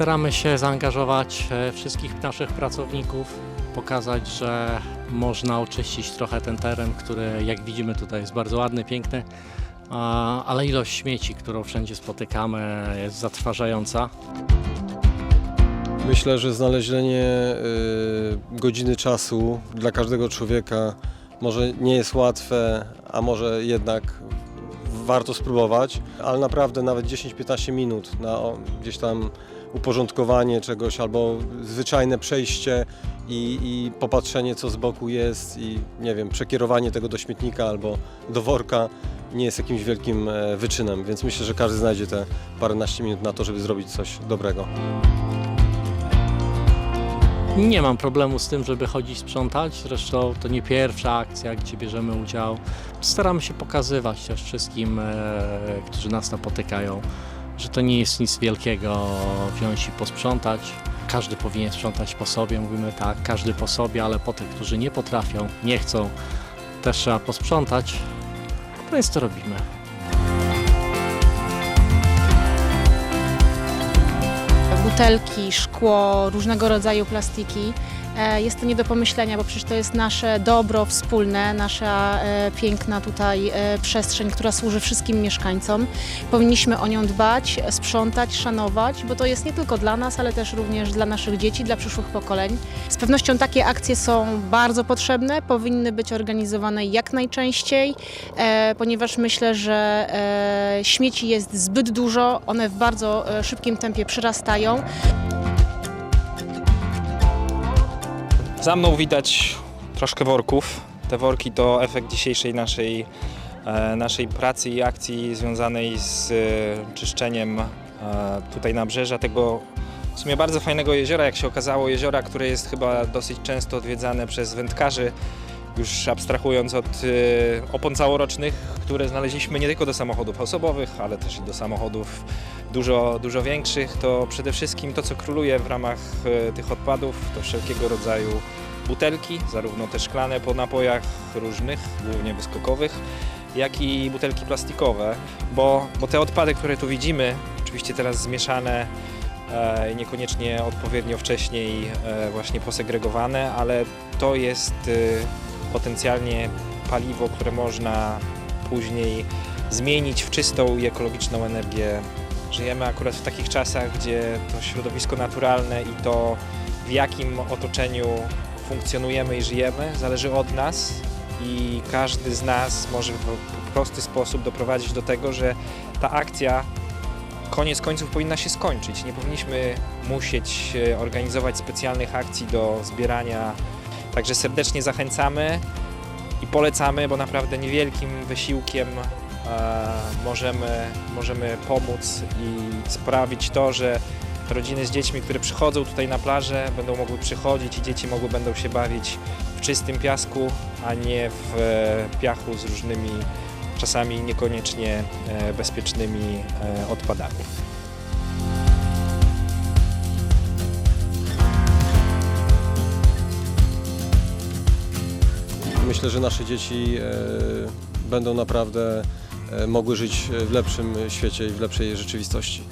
Staramy się zaangażować e, wszystkich naszych pracowników, pokazać, że można oczyścić trochę ten teren, który jak widzimy tutaj jest bardzo ładny, piękny, ale ilość śmieci, którą wszędzie spotykamy jest zatrważająca. Myślę, że znalezienie y, godziny czasu dla każdego człowieka może nie jest łatwe, a może jednak warto spróbować, ale naprawdę nawet 10-15 minut na gdzieś tam uporządkowanie czegoś albo zwyczajne przejście i, i popatrzenie co z boku jest i nie wiem, przekierowanie tego do śmietnika albo do worka nie jest jakimś wielkim e, wyczynem, więc myślę, że każdy znajdzie te paręnaście minut na to, żeby zrobić coś dobrego. Nie mam problemu z tym, żeby chodzić sprzątać, zresztą to nie pierwsza akcja, gdzie bierzemy udział. Staramy się pokazywać też wszystkim, e, którzy nas napotykają, że to nie jest nic wielkiego wziąć i posprzątać. Każdy powinien sprzątać po sobie, mówimy tak, każdy po sobie, ale po tych, którzy nie potrafią, nie chcą, też trzeba posprzątać, więc to robimy. Butelki, szkło, różnego rodzaju plastiki. E, Jest to nie do pomyślenia, bo przecież to jest nasze dobro wspólne, nasza e, piękna tutaj e, przestrzeń, która służy wszystkim mieszkańcom. Powinniśmy o nią dbać, sprzątać, szanować, bo to jest nie tylko dla nas, ale też również dla naszych dzieci, dla przyszłych pokoleń. Z pewnością takie akcje są bardzo potrzebne, powinny być organizowane jak najczęściej, ponieważ myślę, że śmieci jest zbyt dużo, one w bardzo szybkim tempie przyrastają. Za mną widać troszkę worków. Te worki to efekt dzisiejszej naszej, e, naszej pracy i akcji związanej z e, czyszczeniem e, tutaj nabrzeża tego w sumie bardzo fajnego jeziora, jak się okazało, jeziora, które jest chyba dosyć często odwiedzane przez wędkarzy, już abstrahując od e, opon całorocznych, które znaleźliśmy nie tylko do samochodów osobowych, ale też i do samochodów dużo, dużo większych, to przede wszystkim to, co króluje w ramach e, tych odpadów, to wszelkiego rodzaju butelki, zarówno te szklane po napojach różnych, głównie wyskokowych, jak i butelki plastikowe, bo, bo te odpady, które tu widzimy, oczywiście teraz zmieszane e, niekoniecznie odpowiednio wcześniej e, właśnie posegregowane, ale to jest e, potencjalnie paliwo, które można później zmienić w czystą i ekologiczną energię Żyjemy akurat w takich czasach, gdzie to środowisko naturalne i to w jakim otoczeniu funkcjonujemy i żyjemy zależy od nas i każdy z nas może w prosty sposób doprowadzić do tego, że ta akcja koniec końców powinna się skończyć. Nie powinniśmy musieć e, organizować specjalnych akcji do zbierania. Także serdecznie zachęcamy i polecamy, bo naprawdę niewielkim wysiłkiem e, możemy, możemy pomóc i sprawić to, że rodziny z dziećmi, które przychodzą tutaj na plażę, będą mogły przychodzić i dzieci mogły będą się bawić w czystym piasku, a nie w e, piachu z różnymi czasami niekoniecznie e, bezpiecznymi odpadami. Myślę, że nasze dzieci e, będą naprawdę e, mogły żyć w lepszym świecie i w lepszej rzeczywistości.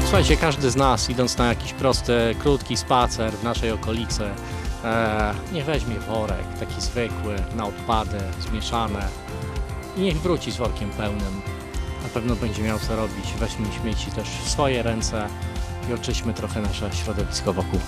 Słuchajcie, każdy z nas idąc na jakiś prosty, krótki spacer w naszej okolicy, e, niech weźmie worek, taki zwykły, na odpady, zmieszane i niech wróci z workiem pełnym. Na pewno będzie miał co robić. Weźmy śmieci też w swoje ręce i oczyśmy trochę nasze środowisko wokół.